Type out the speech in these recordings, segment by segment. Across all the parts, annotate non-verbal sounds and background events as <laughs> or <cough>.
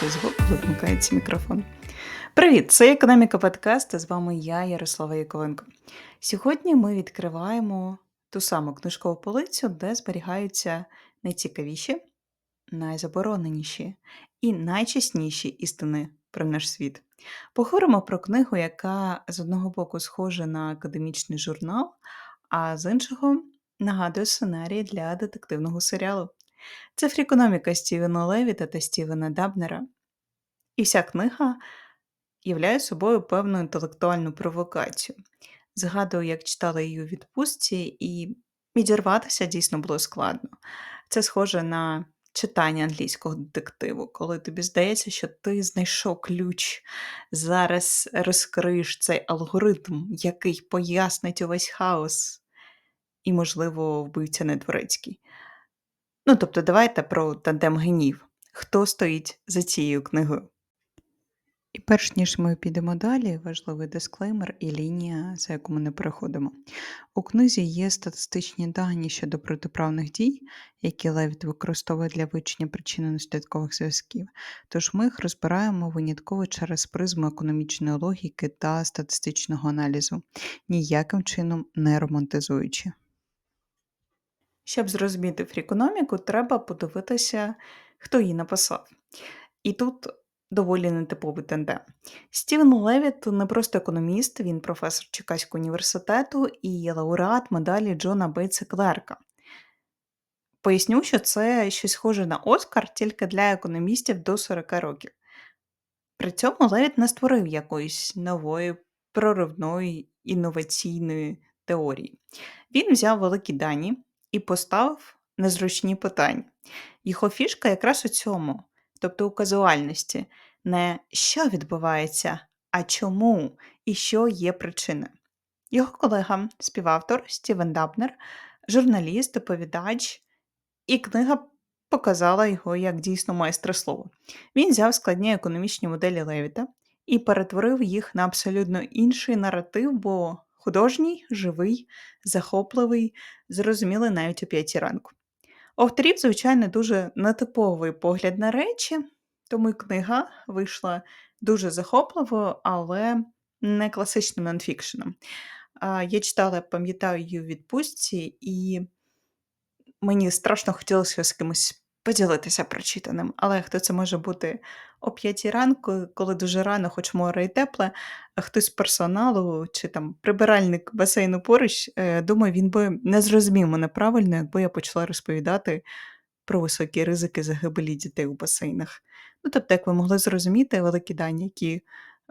Цей звук, коли мікрофон. Привіт! Це економіка подкаст. З вами я, Ярослава Яковенко. Сьогодні ми відкриваємо ту саму книжкову полицю, де зберігаються найцікавіші, найзабороненіші і найчесніші істини про наш світ. Поговоримо про книгу, яка з одного боку схожа на академічний журнал, а з іншого нагадує сценарій для детективного серіалу. Це фрікономіка Стівена Левіта та Стівена Дабнера. І вся книга являє собою певну інтелектуальну провокацію. Згадую, як читала її у відпустці, і відірватися дійсно було складно. Це схоже на читання англійського детективу, коли тобі здається, що ти знайшов ключ, зараз розкриєш цей алгоритм, який пояснить увесь хаос, і, можливо, вбивця не дворецький. Ну, тобто, давайте про тандем генів. Хто стоїть за цією книгою? І перш ніж ми підемо далі, важливий дисклеймер і лінія, за яку ми не переходимо. У книзі є статистичні дані щодо протиправних дій, які Левіт використовує для вивчення причинно-наслідкових зв'язків. Тож ми їх розбираємо винятково через призму економічної логіки та статистичного аналізу, ніяким чином не романтизуючи. Щоб зрозуміти фрікономіку, треба подивитися, хто її написав. І тут доволі нетиповий тандем. Стівен Левіт не просто економіст, він професор Чикаського університету і лауреат медалі Джона Бейтса Клерка. Поясню, що це щось схоже на Оскар тільки для економістів до 40 років. При цьому Левіт не створив якоїсь нової проривної інноваційної теорії. Він взяв великі дані і поставив незручні питання. Його фішка якраз у цьому, тобто у казуальності, не що відбувається, а чому і що є причиною. Його колега, співавтор Стівен Дабнер, журналіст, доповідач, і книга показала його як дійсно майстра слова. Він взяв складні економічні моделі Левіта і перетворив їх на абсолютно інший наратив, бо художній, живий, захопливий, зрозумілий навіть о п'ятій ранку. Авторів, звичайно, дуже нетиповий погляд на речі, тому й книга вийшла дуже захопливою, але не класичним нонфікшеном. Я читала, пам'ятаю її у відпустці, і мені страшно хотілося з кимось поділитися прочитаним. Але хто це може бути о п'ятій ранку, коли дуже рано, хоч море і тепле, а хтось з персоналу чи там прибиральник басейну поруч, е, думаю, він би не зрозумів мене правильно, якби я почала розповідати про високі ризики загибелі дітей у басейнах. Ну, тобто, як ви могли зрозуміти, великі дані, які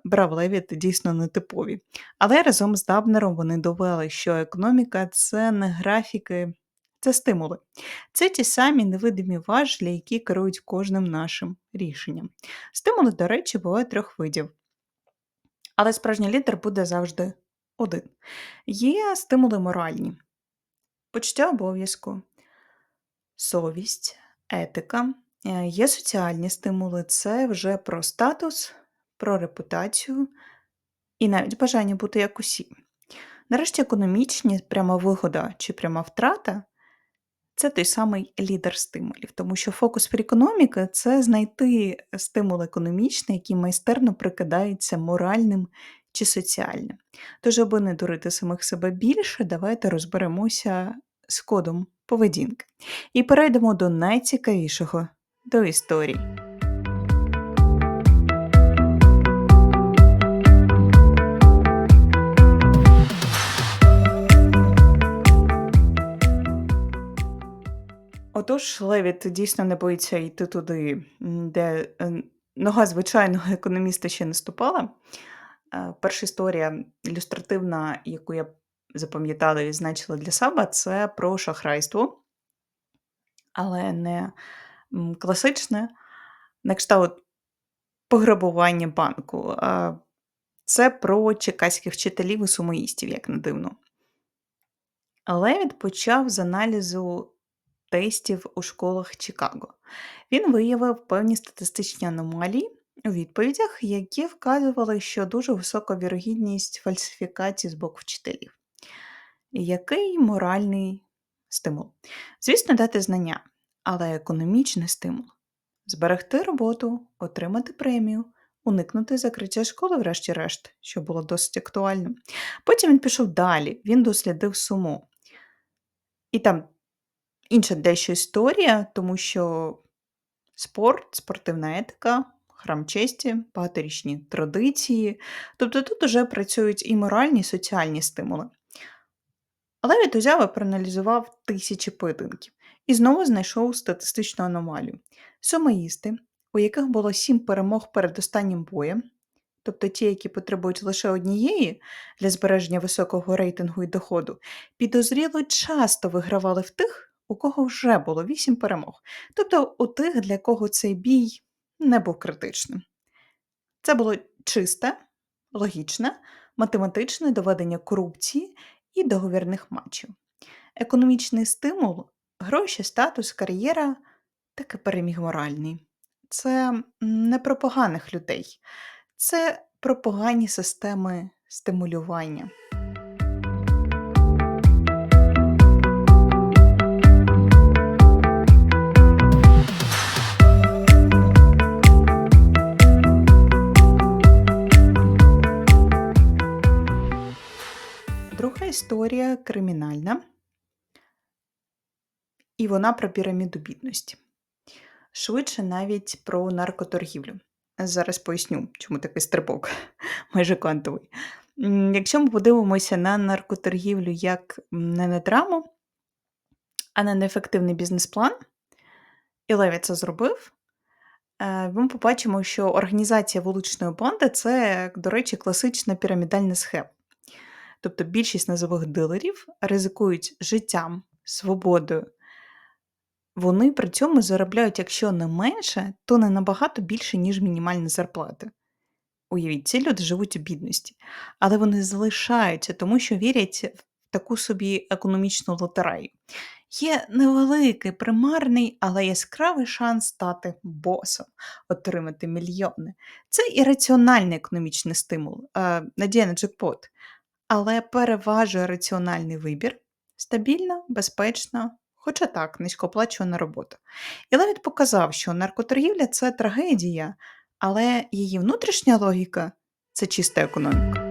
брав Левіт, дійсно нетипові. Але разом з Дабнером вони довели, що економіка це не графіки це стимули. Це ті самі невидимі важлі, які керують кожним нашим рішенням. Стимули, до речі, бувають трьох видів. Але справжній лідер буде завжди один. Є стимули моральні, почуття обов'язку, совість, етика. Е, є соціальні стимули це вже про статус, про репутацію і навіть бажання бути як усі. Нарешті економічні пряма вигода чи пряма втрата це той самий лідер стимулів, тому що фокус економіки це знайти стимул економічний, який майстерно прикидається моральним чи соціальним. Тож, аби не дурити самих себе більше, давайте розберемося з кодом поведінки і перейдемо до найцікавішого до історії. Отож, Левіт дійсно не боїться йти туди, де е, нога звичайного <laughs> економіста ще не ступала. Е, перша історія ілюстративна, яку я запам'ятала і відзначила для себе, це про шахрайство, але не класичне, на кшталт пограбування банку. Це про чекаських вчителів і сумоїстів, як не дивно. Левіт почав з аналізу тестів у школах Чикаго. Він виявив певні статистичні аномалії у відповідях, які вказували, що дуже висока вірогідність фальсифікації з боку вчителів. Який моральний стимул? Звісно, дати знання, але економічний стимул зберегти роботу, отримати премію, уникнути закриття школи, врешті-решт, що було досить актуальним. Потім він пішов далі, він дослідив суму. І там інша дещо історія, тому що спорт, спортивна етика, храм честі, багаторічні традиції. Тобто тут уже працюють і моральні, і соціальні стимули. Але він узяв проаналізував тисячі поєдинків і знову знайшов статистичну аномалію. Сумоїсти, у яких було сім перемог перед останнім боєм, тобто ті, які потребують лише однієї для збереження високого рейтингу і доходу, підозріло часто вигравали в тих, у кого вже було вісім перемог, тобто у тих, для кого цей бій не був критичним. Це було чисте, логічне, математичне доведення корупції і договірних матчів. Економічний стимул, гроші, статус, кар'єра таки переміг моральний. Це не про поганих людей, це про погані системи стимулювання. Історія кримінальна, і вона про піраміду бідності. Швидше навіть про наркоторгівлю. Зараз поясню, чому такий стрибок <laughs> майже квантовий. Якщо ми подивимося на наркоторгівлю як не на драму, а на неефективний бізнес-план, і Леві це зробив, е, ми побачимо, що організація вуличної банди це, до речі, класична пірамідальна схема. Тобто більшість назових дилерів ризикують життям, свободою. Вони при цьому заробляють, якщо не менше, то не набагато більше, ніж мінімальні зарплати. Уявіть, ці люди живуть у бідності, але вони залишаються, тому що вірять в таку собі економічну лотерею. Є невеликий, примарний, але яскравий шанс стати босом, отримати мільйони. Це ірраціональний економічний стимул, е, надія на джекпот але переважує раціональний вибір, стабільна, безпечна, хоча так, низькооплачувана робота. І Левіт показав, що наркоторгівля це трагедія, але її внутрішня логіка це чиста економіка.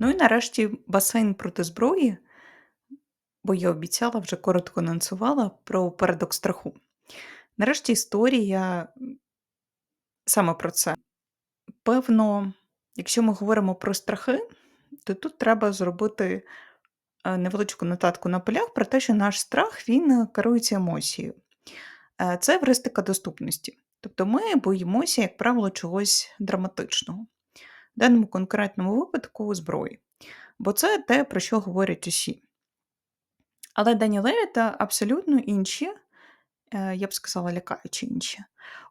Ну і нарешті басейн проти зброї, бо я обіцяла, вже коротко анонсувала про парадокс страху. Нарешті історія саме про це. Певно, якщо ми говоримо про страхи, то тут треба зробити е, невеличку нотатку на полях про те, що наш страх він керується емоцією. Е, це евристика доступності. Тобто ми боїмося, як правило, чогось драматичного. В даному конкретному випадку зброї. Бо це те, про що говорять усі. Але Дані Левіта абсолютно інші Е, я б сказала, лякаючи інші.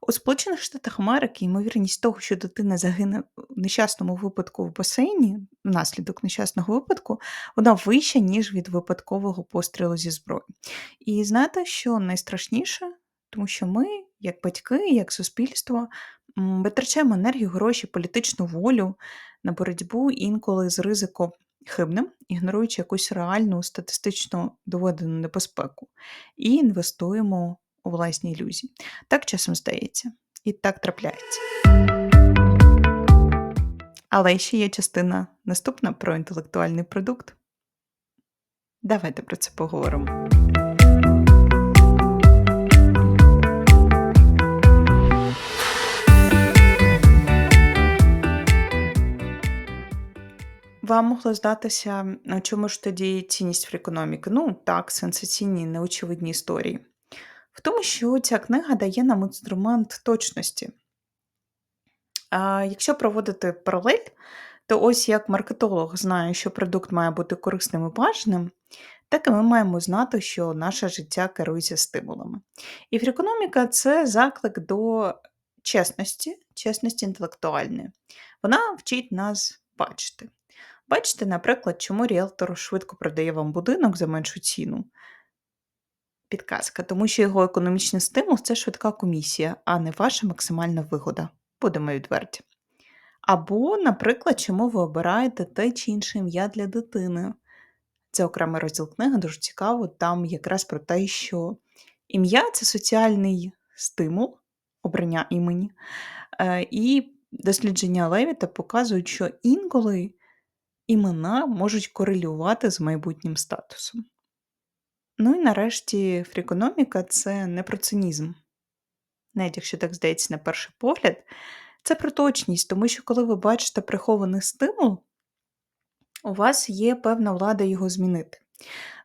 У Сполучених Штатах Америки ймовірність того, що дитина загине в нещасному випадку в басейні, внаслідок нещасного випадку, вона вища, ніж від випадкового пострілу зі зброї. І знаєте, що найстрашніше, тому що ми, як батьки, як суспільство, витрачаємо енергію, гроші, політичну волю на боротьбу інколи з ризиком хибним, ігноруючи якусь реальну статистично доведену небезпеку, і інвестуємо у власні ілюзії. Так часом здається, і так трапляється. Але ще є частина наступна про інтелектуальний продукт. Давайте про це поговоримо. Вам могло здатися, чому ж тоді цінність фрікономіки? Ну так, сенсаційні, неочевидні історії в тому, що ця книга дає нам інструмент точності. Якщо проводити паралель, то ось як маркетолог знає, що продукт має бути корисним і важним, так і ми маємо знати, що наше життя керується стимулами. І фрікономіка це заклик до чесності, чесності інтелектуальної. Вона вчить нас бачити. Бачите, наприклад, чому ріелтор швидко продає вам будинок за меншу ціну, Підказка, тому що його економічний стимул це швидка комісія, а не ваша максимальна вигода. Будемо відверті. Або, наприклад, чому ви обираєте те чи інше ім'я для дитини. Це окремий розділ книги, дуже цікаво. Там якраз про те, що ім'я це соціальний стимул обрання імені. Е, і дослідження Левіта показують, що інколи імена можуть корелювати з майбутнім статусом. Ну і нарешті фрікономіка це не про цинізм. Навіть якщо так здається на перший погляд, це про точність, тому що коли ви бачите прихований стимул, у вас є певна влада його змінити.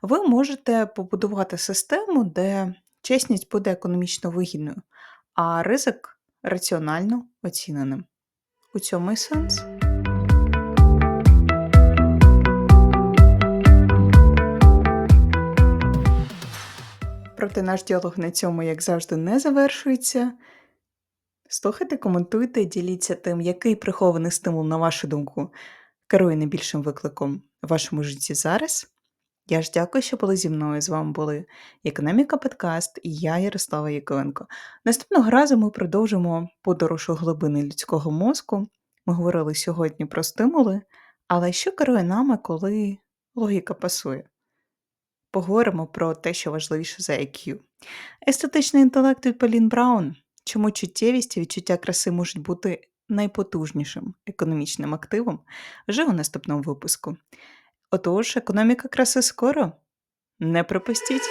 Ви можете побудувати систему, де чесність буде економічно вигідною, а ризик раціонально оціненим. У цьому і сенс. Проте наш діалог на цьому, як завжди, не завершується. Слухайте, коментуйте, діліться тим, який прихований стимул, на вашу думку, керує найбільшим викликом в вашому житті зараз. Я ж дякую, що були зі мною. З вами були Економіка Подкаст і я, Ярослава Яковенко. Наступного разу ми продовжимо подорож у глибини людського мозку. Ми говорили сьогодні про стимули, але що керує нами, коли логіка пасує? Поговоримо про те, що важливіше за IQ. Естетичний інтелект від Полін Браун. Чому чуттєвість і відчуття краси можуть бути найпотужнішим економічним активом вже у наступному випуску. Отож, економіка краси скоро. Не пропустіть!